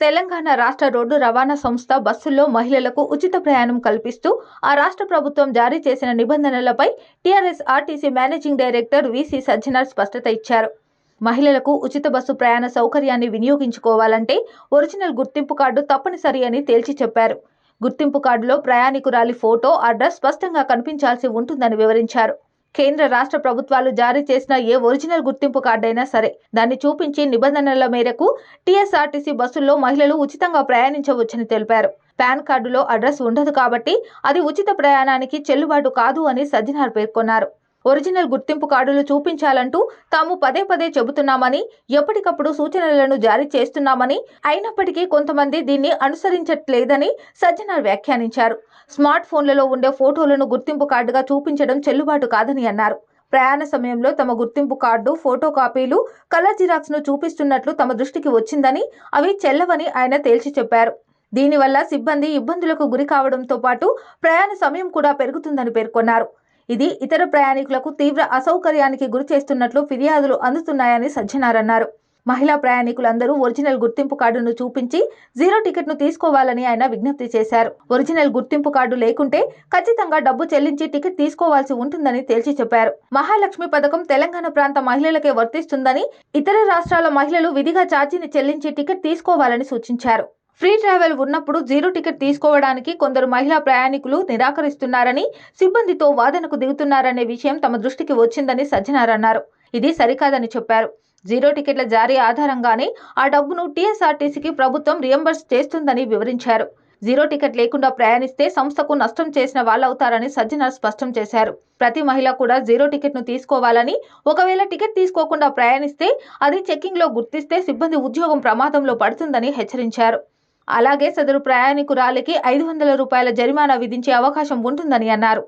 తెలంగాణ రాష్ట్ర రోడ్డు రవాణా సంస్థ బస్సుల్లో మహిళలకు ఉచిత ప్రయాణం కల్పిస్తూ ఆ రాష్ట్ర ప్రభుత్వం జారీ చేసిన నిబంధనలపై TRS RTC managing director VC Sajjanar స్పష్టత ఇచ్చారు. మహిళలకు ఉచిత బస్సు ప్రయాణ సౌకర్యాన్ని వినియోగించుకోవాలంటే ఒరిజినల్ గుర్తింపు కార్డు తప్పనిసరి అని తేల్చి చెప్పారు. గుర్తింపు కార్డులో ప్రయాణికురాలి ఫోటో అడ్రస్ స్పష్టంగా కనిపించాల్సి ఉంటుందని వివరించారు. కేంద్ర రాష్ట్ర ప్రభుత్వాలు జారీ చేసిన ఏ ఒరిజినల్ గుర్తింపు కార్డైనా సరే దాన్ని చూపించి నిబంధనల మేరకు టీఎస్ఆర్టీసీ బస్సుల్లో మహిళలు ఉచితంగా ప్రయాణించవచ్చని తెలిపారు. పాన్ కార్డులో అడ్రస్ ఉండదు కాబట్టి అది ఉచిత ప్రయాణానికి చెల్లుబాటు కాదు అని సజ్జనార్ పేర్కొన్నారు. ఒరిజినల్ గుర్తింపు కార్డులు చూపించాలంటూ తాము పదే పదే చెబుతున్నామని ఎప్పటికప్పుడు సూచనలను జారీ చేస్తున్నామని అయినప్పటికీ కొంతమంది దీన్ని అనుసరించట్లేదని సజ్జనార్ వ్యాఖ్యానించారు. స్మార్ట్ ఫోన్లలో ఉండే ఫోటోలను గుర్తింపు కార్డుగా చూపించడం చెల్లుబాటు కాదని అన్నారు. ప్రయాణ సమయంలో తమ గుర్తింపు కార్డు ఫోటో కాపీలు కలర్ జిరాక్స్ను చూపిస్తున్నట్లు తమ దృష్టికి వచ్చిందని అవి చెల్లవని ఆయన తేల్చి చెప్పారు. దీనివల్ల సిబ్బంది ఇబ్బందులకు గురి కావడంతో పాటు ప్రయాణ సమయం కూడా పెరుగుతుందని పేర్కొన్నారు. ఇది ఇతర ప్రయాణికులకు తీవ్ర అసౌకర్యానికి గురి చేస్తున్నట్లు ఫిర్యాదులు అందుతున్నాయని సజ్జనారన్నారు మహిళా ప్రయాణికులందరూ ఒరిజినల్ గుర్తింపు కార్డును చూపించి జీరో టికెట్ను తీసుకోవాలని ఆయన విజ్ఞప్తి చేశారు. ఒరిజినల్ గుర్తింపు కార్డు లేకుంటే ఖచ్చితంగా డబ్బు చెల్లించి టికెట్ తీసుకోవాల్సి ఉంటుందని తేల్చి చెప్పారు. మహాలక్ష్మి పథకం తెలంగాణ ప్రాంత మహిళలకే వర్తిస్తుందని ఇతర రాష్ట్రాల మహిళలు విధిగా ఛార్జీని చెల్లించి టికెట్ తీసుకోవాలని సూచించారు. ఫ్రీ ట్రావెల్ ఉన్నప్పుడు జీరో టికెట్ తీసుకోవడానికి కొందరు మహిళా ప్రయాణికులు నిరాకరిస్తున్నారని సిబ్బందితో వాదనకు దిగుతున్నారనే విషయం తమ దృష్టికి వచ్చిందని సజ్జనార్ అన్నారు. ఇది సరికాదని చెప్పారు. జీరో టికెట్ల జారీ ఆధారంగానే ఆ డబ్బును టీఎస్ఆర్టీసీకి ప్రభుత్వం రియంబర్స్ చేస్తుందని వివరించారు. జీరో టికెట్ లేకుండా ప్రయాణిస్తే సంస్థకు నష్టం చేసిన వాళ్ళవుతారని సజ్జనార్ స్పష్టం చేశారు. ప్రతి మహిళ కూడా జీరో టికెట్ను తీసుకోవాలని ఒకవేళ టికెట్ తీసుకోకుండా ప్రయాణిస్తే అది చెక్కింగ్లో గుర్తిస్తే సిబ్బంది ఉద్యోగం ప్రమాదంలో పడుతుందని హెచ్చరించారు. అలాగే సదరు ప్రయాణికురాలికి ఐదు వందల రూపాయల జరిమానా విధించే అవకాశం ఉంటుందని అన్నారు